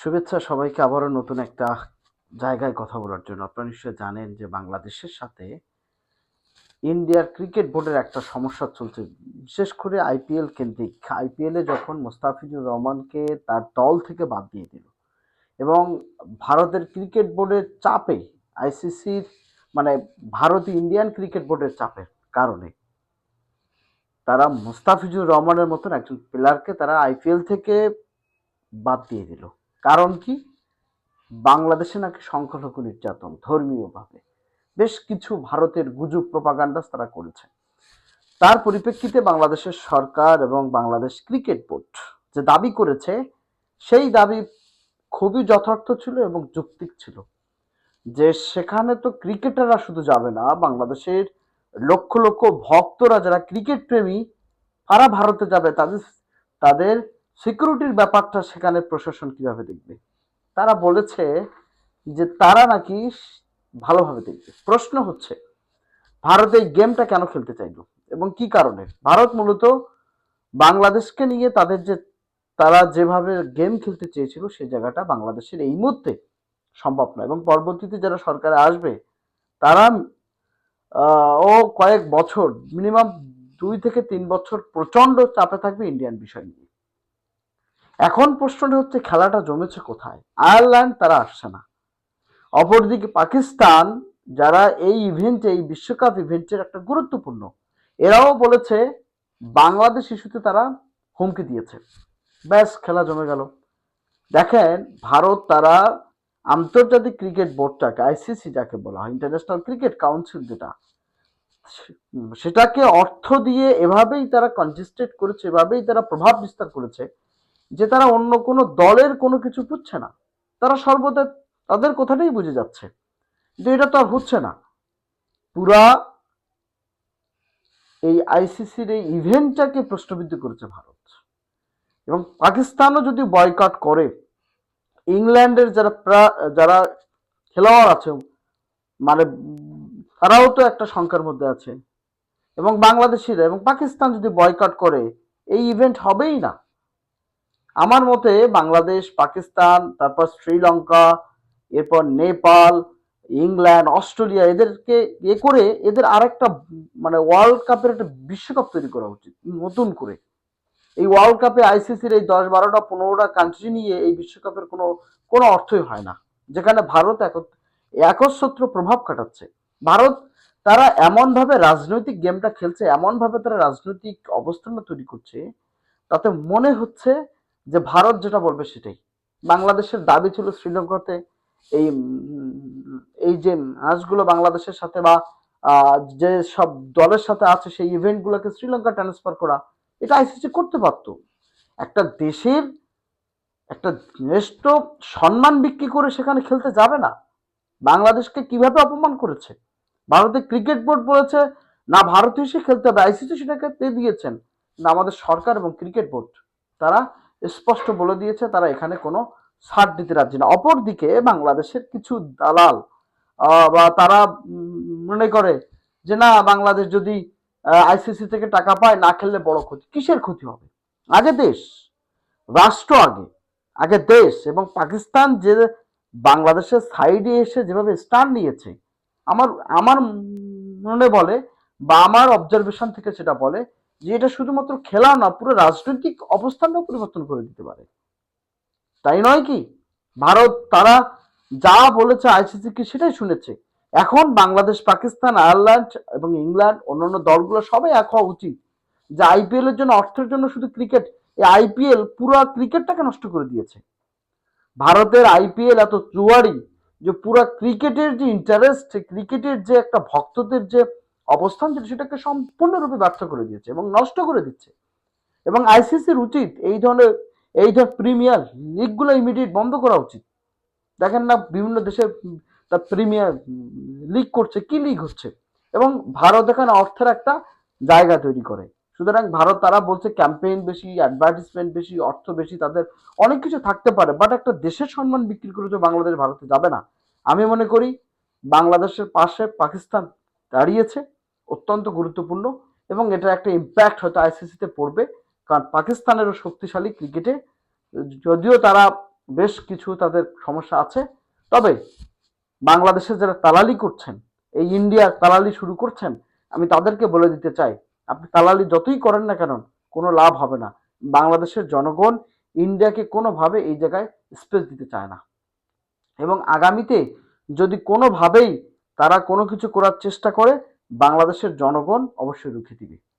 শুভেচ্ছা সবাইকে আবারও নতুন একটা জায়গায় কথা বলার জন্য। আপনারা নিশ্চয়ই জানেন যে বাংলাদেশের সাথে ইন্ডিয়ার ক্রিকেট বোর্ডের একটা সমস্যা চলছে। বিশেষ করে আইপিএল কেন্দ্রিক। আইপিএলে যখন মোস্তাফিজুর রহমানকে তার দল থেকে বাদ দিয়ে দিল এবং ভারতের ক্রিকেট বোর্ডের চাপে, আইসিসির মানে ভারতীয় ইন্ডিয়ান ক্রিকেট বোর্ডের চাপের কারণে তারা মুস্তাফিজুর রহমানের মতন একজন প্লেয়ারকে তারা আইপিএল থেকে বাদ দিয়ে দিল। কারণ কি? বাংলাদেশে নাকি সংখ্যালঘু নির্যাতন ধর্মীয়ভাবে। বেশ কিছু ভারতের গুজব প্রপাগান্ডাস তারা করেছে। তার পরিপ্রেক্ষিতে বাংলাদেশের সরকার এবং বাংলাদেশ ক্রিকেট বোর্ড যে দাবি করেছে, সেই দাবি খুবই যথার্থ ছিল এবং যৌক্তিক ছিল। যে সেখানে তো ক্রিকেটাররা শুধু যাবে না, বাংলাদেশের লক্ষ লক্ষ ভক্তরা যারা ক্রিকেট প্রেমী, তারা ভারতে যাবে। তাদের তাদের সিকিউরিটির ব্যাপারটা সেখানে প্রশাসন কীভাবে দেখবে? তারা বলেছে যে তারা নাকি ভালোভাবে দেখবে। প্রশ্ন হচ্ছে, ভারত এই গেমটা কেন খেলতে চাইলো এবং কি কারণে? ভারত মূলত বাংলাদেশকে নিয়ে তাদের যে, তারা যেভাবে গেম খেলতে চেয়েছিল সেই জায়গাটা বাংলাদেশের এই মুহূর্তে সম্ভব নয় এবং পরবর্তীতে যারা সরকারে আসবে, তারা ও কয়েক বছর মিনিমাম দুই থেকে তিন বছর প্রচণ্ড চাপে থাকবে ইন্ডিয়ান বিষয় নিয়ে। এখন প্রশ্নটা হচ্ছে, খেলাটা জমেছে কোথায়? আয়ারল্যান্ড তারা আসছে না। অপরদিকে পাকিস্তান, যারা এই ইভেন্টে এই বিশ্বকাপ ইভেন্টের একটা গুরুত্বপূর্ণ, এরাও বলেছে বাংলাদেশ ইস্যুতে তারা হুমকি দিয়েছে। ব্যাস, খেলা জমে গেল। দেখেন, ভারত তারা আন্তর্জাতিক ক্রিকেট বোর্ডটাকে, আইসিসি যাকে বলা হয় ইন্টারন্যাশনাল ক্রিকেট কাউন্সিল যেটা, সেটাকে অর্থ দিয়ে এভাবেই তারা কনজেস্টেড করেছে, এভাবেই তারা প্রভাব বিস্তার করেছে। যে তারা অন্য কোনো দলের কোনো কিছু বুঝছে না। তারা সর্বদা তাদের কথাটাই বুঝে যাচ্ছে যে এটা তো আর হচ্ছে না। পুরা এই আইসিসির এই ইভেন্টটাকে প্রশ্নবিদ্ধ করেছে ভারত। এবং পাকিস্তানও যদি বয়কট করে, ইংল্যান্ডের যারা যারা খেলোয়াড় আছে মানে তারাও তো একটা সংখ্যার মধ্যে আছে। এবং বাংলাদেশিরা এবং পাকিস্তান যদি বয়কট করে, এই ইভেন্ট হবেই না। আমার মতে বাংলাদেশ, পাকিস্তান, তারপর শ্রীলঙ্কা, এরপর নেপাল, ইংল্যান্ড, অস্ট্রেলিয়া এদেরকে এ করে এদের আরেকটা মানে ওয়ার্ল্ড কাপের একটা বিশ্বকাপ তৈরি করা উচিত, নতুন করে। এই ওয়ার্ল্ড কাপে আইসিসির এই দশ বারোটা, পনেরোটা কান্ট্রি নিয়ে এই বিশ্বকাপের কোনো কোনো অর্থই হয় না। যেখানে ভারত এক- একচ্ছত্র প্রভাব কাটাচ্ছে ভারত, তারা এমনভাবে রাজনৈতিক গেমটা খেলছে, এমনভাবে তারা রাজনৈতিক অবস্থানটা তৈরি করছে, তাতে মনে হচ্ছে যে ভারত যেটা বলবে সেটাই। বাংলাদেশের দাবি ছিল শ্রীলঙ্কাতে এই এই যে ম্যাচগুলো বাংলাদেশের সাথে বা যে সব দলের সাথে আছে সেই ইভেন্টগুলোকে শ্রীলঙ্কা ট্রান্সফার করা, এটা আইসিসি করতে পারতো। একটা দেশের একটা শ্রেষ্ঠ সম্মান বিক্রি করে সেখানে খেলতে যাবে না। বাংলাদেশকে কীভাবে অপমান করেছে? ভারতের ক্রিকেট বোর্ড বলেছে, না ভারত এসে খেলতে হবে। আইসিসি সেটাকে দিয়ে দিয়েছেন। না, আমাদের সরকার এবং ক্রিকেট বোর্ড, তারা স্পষ্ট বলে দিয়েছে তারা এখানে কোনো ছাড় দিতে রাজি না। অপরদিকে বাংলাদেশের কিছু দালাল বা তারা মনে করে যে না, বাংলাদেশ যদি আইসিসি থেকে টাকা পায়, না খেললে বড় ক্ষতি। কিসের ক্ষতি হবে? আগে দেশ, রাষ্ট্র আগে আগে দেশ এবং পাকিস্তান যে বাংলাদেশের সাইডে এসে যেভাবে স্ট্যান্ড নিয়েছে, আমার আমার মনে বলে বা আমার অবজারভেশন থেকে সেটা বলে যে এটা শুধুমাত্র খেলা না, পুরো রাজনৈতিক অবস্থানটাও পরিবর্তন করে দিতে পারে। তাই নয় কি? ভারত, তারা যা বলেছে আইসিসি কি সেটাই শুনেছে। এখন বাংলাদেশ, পাকিস্তান, আয়ারল্যান্ড এবং ইংল্যান্ড অন্যান্য দলগুলো সবাই এক হওয়া উচিত যে আইপিএল এর জন্য, অর্থের জন্য শুধু ক্রিকেট, এই আইপিএল পুরো ক্রিকেটটাকে নষ্ট করে দিয়েছে। ভারতের আইপিএল এত জুয়ারি যে পুরো ক্রিকেটের যে ইন্টারেস্ট ক্রিকেটের যে একটা ভক্তদের যে অবস্থান ছিল সেটাকে সম্পূর্ণরূপে ব্যর্থ করে দিয়েছে এবং নষ্ট করে দিচ্ছে। এবং আইসিসির উচিত এই ধরনের, এই ধর প্রিমিয়ার লিগগুলো ইমিডিয়েট বন্ধ করা উচিত। দেখেন না বিভিন্ন দেশে তার প্রিমিয়ার লিগ করছে, কি লিগ হচ্ছে? এবং ভারত এখানে অর্থের একটা জায়গা তৈরি করে। সুতরাং ভারত তারা বলছে ক্যাম্পেইন বেশি অ্যাডভার্টিসমেন্ট বেশি, অর্থ বেশি, তাদের অনেক কিছু থাকতে পারে বাট একটা দেশের সম্মান বিক্রি করে তো বাংলাদেশ ভারতে যাবে না। আমি মনে করি বাংলাদেশের পাশে পাকিস্তান দাঁড়িয়েছে। অত্যন্ত গুরুত্বপূর্ণ এবং এটা একটা ইম্প্যাক্ট হয়তো আইসিসিতে পড়বে। কারণ পাকিস্তানেরও শক্তিশালী ক্রিকেটে যদিও তারা বেশ কিছু তাদের সমস্যা আছে, তবে বাংলাদেশে যারা তালালি করছেন, এই ইন্ডিয়ার তালালি শুরু করছেন, আমি তাদেরকে বলে দিতে চাই, আপনি তালালি যতই করেন না কেন, কোনো লাভ হবে না। বাংলাদেশের জনগণ ইন্ডিয়াকে কোনোভাবে এই জায়গায় স্পেস দিতে চায় না। এবং আগামীতে যদি কোনোভাবেই তারা কোনো কিছু করার চেষ্টা করে বাংলাদেশের জনগণ অবশ্যই রুখে দিবে।